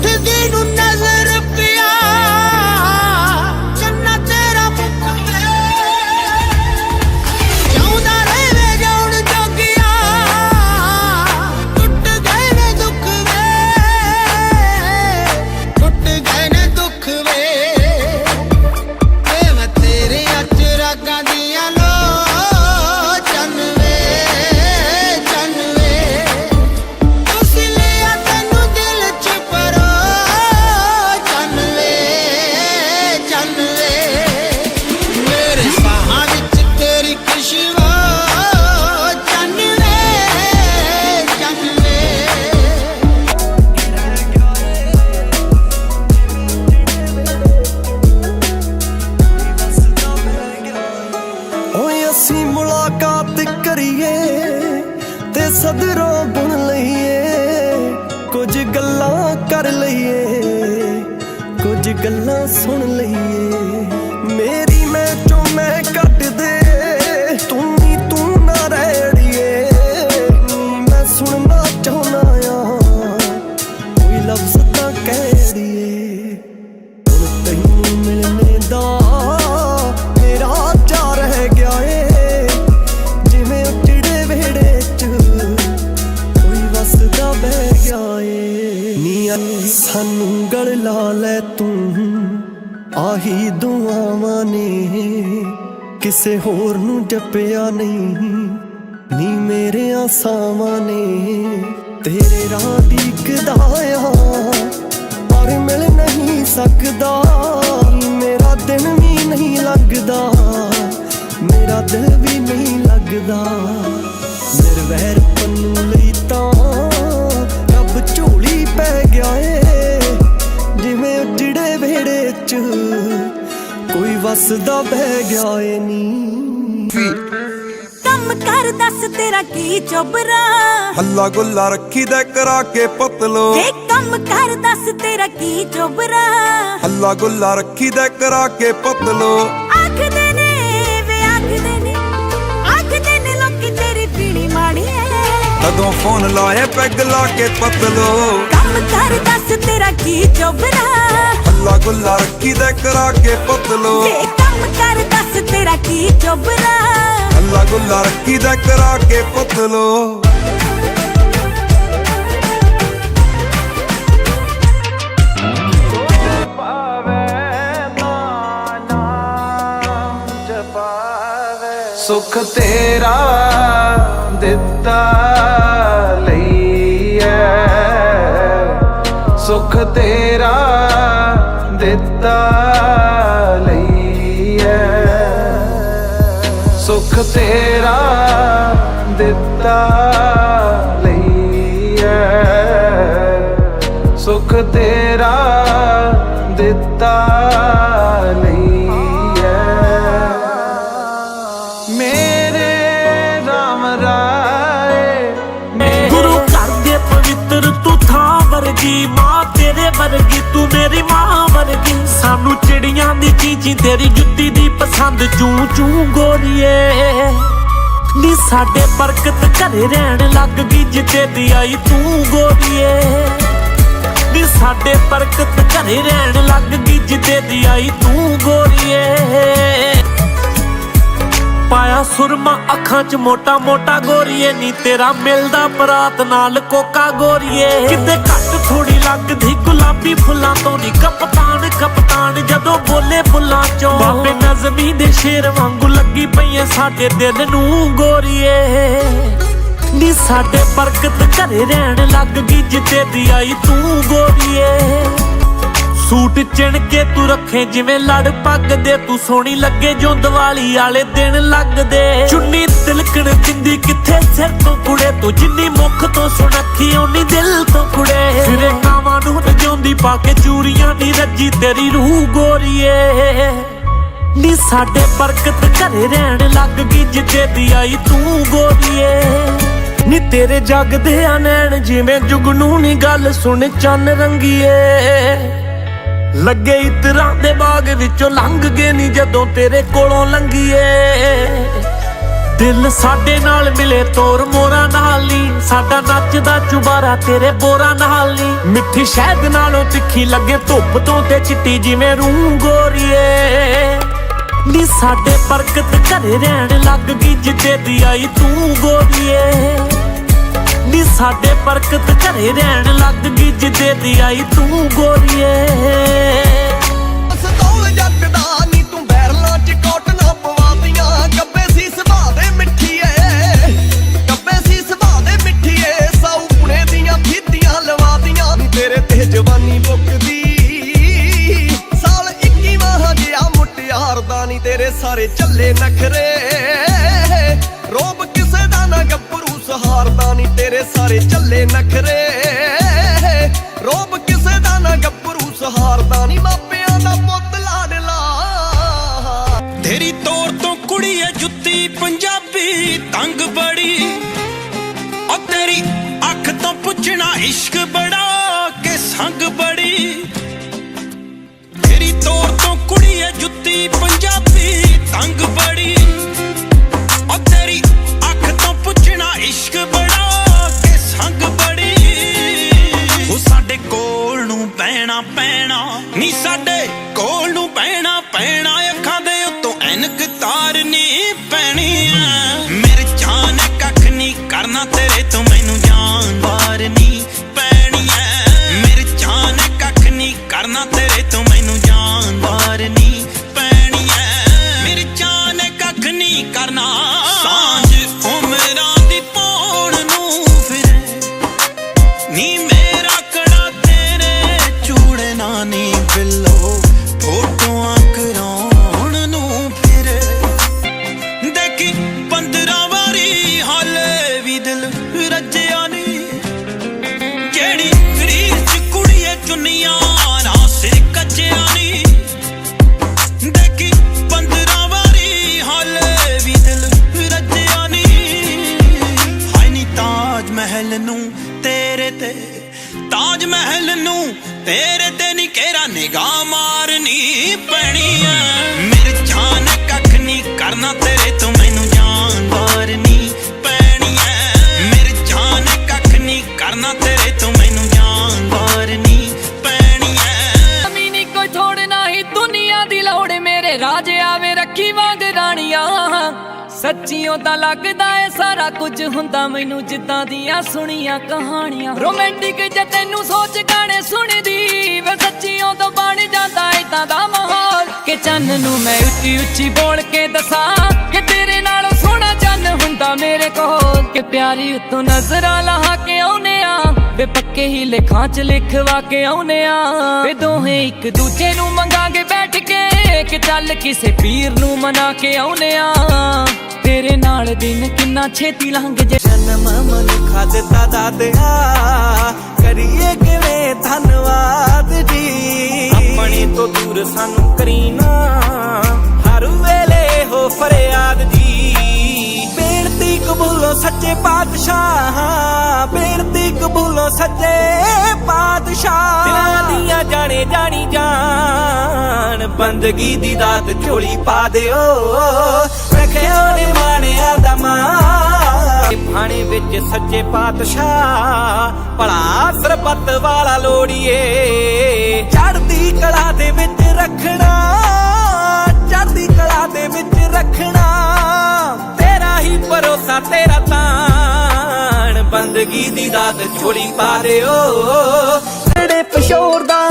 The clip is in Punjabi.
ਉੱਠਦੀ ਨੂੰ ਨਜ਼ਰ ਮੁਲਾਕਾਤ ਕਰੀਏ ਤੇ ਸਦਰੋਂ ਗੁਣ ਲਈਏ। ਕੁਝ ਗੱਲਾਂ ਕਰ ਲਈਏ, ਕੁਝ ਗੱਲਾਂ ਸੁਣ ਲਈਏ। ਮੇਰੀ ਮੈਂ ਚੋਂ ਮੈਂ ਕਰ ਸਾਨੂੰ ਗਲ ਲਾ ਲੈ ਤੂੰ। ਆਹੀ ਦੁਆਵਾਂ ਨੇ ਕਿਸੇ ਹੋਰ ਨੂੰ ਜਪਿਆ ਨਹੀਂ। ਨੀ ਮੇਰੇ ਆਸਾਵਾਂ ਨੇ, ਤੇਰੇ ਰਾਹ ਦੀਕਦਾ ਆ। ਪਰ ਮਿਲ ਨਹੀਂ ਸਕਦਾ, ਮੇਰਾ ਦਿਨ ਵੀ ਨਹੀਂ ਲੱਗਦਾ। ਮੇਰਾ ਦਿਲ ਵੀ ਨਹੀਂ ਲੱਗਦਾ। ਨਿਰਵੈਰ ਪੰਨੂ ਲਈ ਤਾਂ ਰੱਬ ਝੋਲੀ ਪੈ ਗਿਆ ਵਸਦਾ ਬਹਿ ਗਿਆ ਏ ਨੀ। ਕੰਮ ਕਰ ਦੱਸ ਤੇਰਾ ਕੀ ਚੁਬਰਾ ਹੱਲਾ ਗੁੱਲਾ ਰੱਖੀ ਦਾ ਕਰਾ ਕੇ ਪਤਲੋ। ਜੇ ਕੰਮ ਕਰ ਦੱਸ ਤੇਰਾ ਕੀ ਚੁਬਰਾ ਹੱਲਾ ਗੁੱਲਾ ਰੱਖੀ ਦਾ ਕਰਾ ਕੇ ਪਤਲੋ। ਆਖਦੇ ਨੇ ਵੇ ਆਖਦੇ ਨੇ। ਆਖਦੇ ਨੇ ਲੋਕੀ ਤੇਰੀ ਪੀਣੀ ਮਾੜੀ ਐ ਕਦੋਂ ਫੋਨ ਲਾਏ ਪੈਗ ਲਾ ਕੇ ਪਤਲੋ। ਕੰਮ ਕਰ ਦੱਸ ਤੇਰਾ ਕੀ ਚੁਬਰਾ ਹੱਲਾ ਗੁੱਲਾ ਰੱਖੀ ਦਾ ਕਰਾ ਕੇ ਪਤਲੋ ਜੇ ਕੰਮ ਕਰ ਦੱਸ ਤੇਰਾ ਕੀ ਚੁਬਰਾ ਹੱਲਾ ਗੁੱਲਾ ਰੱਖੀ ਦਾ ਕਰਾ ਕੇ ਪਤਲੋ ਸੁਖ ਤੇਰਾ ਦਿੱਤਾ ਲਈਐ ਸੁਖ ਤੇਰਾ ਦਿੱਤਾ ਲਈਐ ਸੁਖ ਤੇਰਾ ਦਿੱਤਾ ਲਈਐ ਸੁਖ ਤੇਰਾ ਦਿੱਤਾ ਲਈਐ ਮੇਰੇ ਰਾਮ ਰਾਏ ਗੁਰੂ ਘਰ ਦੇ ਪਵਿੱਤਰ ਤੂੰ ਥਾਂ ਵਰਗੀ ਵਰਗੀ, ਤੂੰ ਮੇਰੀ ਮਾਂ ਵਰਗੀ। ਸਾਨੂੰ ਚਿੜੀਆਂ ਦੀ ਚੀਚੀ, ਤੇਰੀ ਜੁੱਤੀ ਦੀ ਪਸੰਦ ਚੂੰ ਚੂ ਗੋਰੀਏ। ਨੀ ਸਾਡੇ ਬਰਕਤ ਘਰੇ ਰਹਿਣ ਲੱਗ ਗਈ ਜਿੱਤੇ ਦੀ ਆਈ ਤੂੰ ਗੋਰੀਏ। ਨੀ ਸਾਡੇ ਬਰਕਤ ਘਰੇ ਰਹਿਣ ਲੱਗ ਗਈ ਜਿੱਤੇ ਦੀ ਆਈ ਤੂੰ ਗੋਰੀਏ। ਪਾਇਆ ਸੁਰਮਾ ਅੱਖਾਂ 'ਚ ਮੋਟਾ ਮੋਟਾ ਗੋਰੀਏ, ਨੀ ਤੇਰਾ ਮਿਲਦਾ ਬਰਾਤ ਨਾਲ ਕੋਕਾ ਗੋਰੀਏ। ਕਿਤੇ ਘੱਟ ਥੋੜੀ ਲੱਗਦੀ ਗੁਲਾਬੀ ਫੁੱਲਾਂ ਤੋਂ ਨੀ ਕਪਤਾਨ ਕਪਤਾਨ ਜਦੋਂ ਬੋਲੇ ਫੁੱਲਾਂ 'ਚੋਂ। ਬਾਬੇ ਨਜ਼ਮੀ ਦੇ ਸ਼ੇਰ ਵਾਂਗੂ ਲੱਗੀ ਪਈਏ ਸਾਡੇ ਦਿਲ ਨੂੰ ਗੋਰੀਏ। ਨੀ ਸਾਡੇ ਬਰਕਤ ਘਰੇ ਰਹਿਣ ਲੱਗ ਗਈ, ਜਿੱਤੇ ਦੀ ਆਈ ਤੂੰ ਗੋਰੀਏ। ਸੂਟ ਚਿਣ ਕੇ ਤੂੰ ਰੱਖੇ, ਜਿਵੇਂ ਲੜ ਪੱਗ ਦੇ ਤੂੰ ਸੋਹਣੀ ਲੱਗੇ ਜੋ ਦੀਵਾਲੀ ਵਾਲੇ ਦਿਨ ਲੱਗਦੇ। ਚੁੰਨੀ ਤਿਲਕਣ ਦਿੰਦੀ ਕਿੱਥੇ ਸਿਰ ਤੋਂ ਕੁੜੇ, ਤੂੰ ਜਿੰਨੀ ਮੁਖ ਤੋਂ ਸੁਣਖੀ ਓਨੀ ਦਿਲ ਤੋਂ ਕੁੜੇ। ਸਿਰੇ ਕਾਵਾਂ ਨੂੰ ਰਜਾਉਂਦੀ ਪਾ ਕੇ ਚੂੜੀਆਂ ਦੀ ਰੱਜੀ, ਤੇਰੀ ਰੂਹ ਗੋਰੀਏ। ਨੀ ਸਾਡੇ ਬਰਕਤ ਘਰੇ ਰਹਿਣ ਲੱਗ ਗਈ ਜਿੱਦੇ ਦੀ ਆਈ ਤੂੰ ਗੋਰੀਏ। ਨੀ ਤੇਰੇ ਜਗਦੇ ਆ ਨੈਣ, ਜਿਵੇਂ ਜੁਗਨੂ ਨੀ ਗੱਲ ਸੁਣ, ਚੰਨ ਰੰਗੀਏ। ਲੱਗੇ ਇਤਰਾਂ ਦੇ ਬਾਗ ਵਿੱਚੋਂ ਲੰਘ ਗਏ ਨੀ ਜਦੋਂ ਤੇਰੇ ਕੋਲੋਂ ਲੰਘੀਏ। ਦਿਲ ਸਾਡੇ ਨਾਲ ਮਿਲੇ ਤੋਰ ਮੋਰਾ ਨਾਲ ਨੀ। ਸਾਡਾ ਨੱਚਦਾ ਚੁਬਾਰਾ ਤੇਰੇ ਬੋਰਾ ਨਾਲ ਨੀ। ਮਿੱਠੀ ਸ਼ਹਿਦ ਨਾਲੋਂ ਤਿੱਖੀ ਲੱਗੇ ਧੁੱਪ ਤੋਂ ਤੇ ਚਿੱਟੀ ਜਿਵੇਂ ਰੂਹ ਗੋਰੀਏ। ਨੀ ਸਾਡੇ ਬਰਕਤ ਘਰੇ ਰਹਿਣ ਲੱਗ ਗਈ ਜਿੱਤੇ ਦੀ ਆਈ ਤੂੰ ਗੋਰੀਏ। ਨੀ ਸਾਡੇ ਪਰਕਤ ਘਰੇ ਰਹਿਣ ਲੱਗ ਗਈ ਜਿੱਦੇ ਦੀ ਆਈ ਤੂੰ ਗੋਰੀਏ। ਸਹਾਰਦਾ ਸਾਰੇ ਚੱਲੇ ਨਖਰੇ। ਰੋਬ ਕਿਸੇ ਦਾ ਨਾ ਗੱਭਰੂ ਸਹਾਰਦਾ ਨੀ, ਮਾਪਿਆਂ ਦਾ ਪੁੱਤ ਲਾਡਲਾ ਤੇਰੀ ਤੋਰ ਤੋਂ ਕੁੜੀਏ ਜੁੱਤੀ ਪੰਜਾਬੀ, ਤੰਗ ਬੜੀ। ਉਹ ਤੇਰੀ ਅੱਖ ਤੋਂ ਪੁੱਛਣਾ ਇਸ਼ਕ ਬੜਾ ਕਿ ਸੰਗ ਬੜੀ। ਤੇਰੀ ਤੋਰ ਤੋਂ ਕੁੜੀ ਕੁੜੀਏ ਜੁੱਤੀ ਪੰਜਾਬੀ, ਤੰਗ ਬੜੀ। ਨਹੀਂ ਨੂੰ ਤੇਰੇ ਤੇ ਨੀ ਸੱਚੀਓ ਤਾਂ ਲੱਗਦਾ ਏ ਸਾਰਾ ਕੁਝ ਹੁੰਦਾ। ਮੈਨੂੰ ਜਿੱਦਾਂ ਦੀਆਂ ਸੁਣੀਆਂ ਕਹਾਣੀਆਂ। ਰੋਮਾਂਟਿਕ ਜੇ ਤੈਨੂੰ ਸੋਚ ਗਾਣੇ ਸੁਣਦੀ ਵੇ, ਸੱਚੀਓ ਤਾਂ ਬਣ ਜਾਂਦਾ ਏਦਾਂ ਦਾ ਮਾਹੌਲ। ਕਿ ਚੰਨ ਨੂੰ ਮੈਂ ਉੱਚੀ ਉੱਚੀ ਬੋਲ ਕੇ ਦੱਸਾਂ, ਕਿ ਤੇਰੇ ਨਾਲੋਂ ਸੋਹਣਾ ਚੰਨ ਹੁੰਦਾ ਮੇਰੇ ਕੋਲ। ਕਿ ਪਿਆਰੀ ਉਤੋਂ ਨਜ਼ਰਾਂ ਲਾ ਕੇ ਆਉਨੇ ਆ, ਵੇ ਪੱਕੇ ਹੀ ਲਿਖਾਂ ਚ ਲਿਖਵਾ ਕੇ ਆਉਨੇ ਆ। ਵੇ ਦੋਹੇ ਇੱਕ ਦੂਜੇ ਨੂੰ ਮੰਗਾਂਗੇ ਬੈਠ ਕੇ ਚੱਲ ਕਿਸੇ ਪੀਰ ਨੂੰ ਮਨਾ ਕੇ ਆਉਨੇ ਆ ਤੇਰੇ ਨਾਲ ਦਿਨ ਕਿੰਨਾ ਛੇਤੀ ਲੰਘ ਜੇ। ਜਨਮ ਮਨੁੱਖਾ ਦਿੱਤਾ ਦਾਦਿਆ ਕਰੀਏ ਕਿਵੇਂ ਧੰਨਵਾਦ ਜੀ? ਆਪਣੇ ਤੋਂ ਦੂਰ ਸਾਨੂੰ ਕਰੀਨਾ ਹਰ ਵੇਲੇ ਹੋ ਫਰਿਆਦ ਜੀ। ਬੇਨਤੀ ਕਬੂਲੋ ਸੱਚੇ ਪਾਤਸ਼ਾਹ, ਬੇਨਤੀ ਕਬੂਲੋ ਸੱਚੇ ਪਾਤਸ਼ਾਹ। ਦਿਲਾਂ ਦੀਆਂ ਜਾਣੇ ਜਾਣੀ ਜਾਨ, ਬੰਦਗੀ ਦੀ ਦਾਤ ਝੋਲੀ ਪਾ ਦਿਓ। ਰੱਖਿਓ ਨੇ ਮਾਣਿਆ ਦਾ ਮਾਂ ਭਾਣੇ ਵਿੱਚ ਸੱਚੇ ਪਾਤਸ਼ਾਹ, ਭਲਾ ਸਰਬੱਤ ਵਾਲਾ ਲੋੜੀਏ। ਚੜ੍ਹਦੀ ਕਲਾ ਦੇ ਵਿੱਚ ਰੱਖਣਾ ਚੜਦੀ ਕਲਾ ਦੇ ਵਿੱਚ ਰੱਖਣਾ। ਤੇਰਾ ਹੀ ਭਰੋਸਾ, ਤੇਰਾ ਤਾਣ ਬੰਦਗੀ ਦੀ ਦਾਤ ਛੋੜੀ ਪਾ ਦਿਓ। ਜਿਹੜੇ ਪਸ਼ੋਰ ਦਾ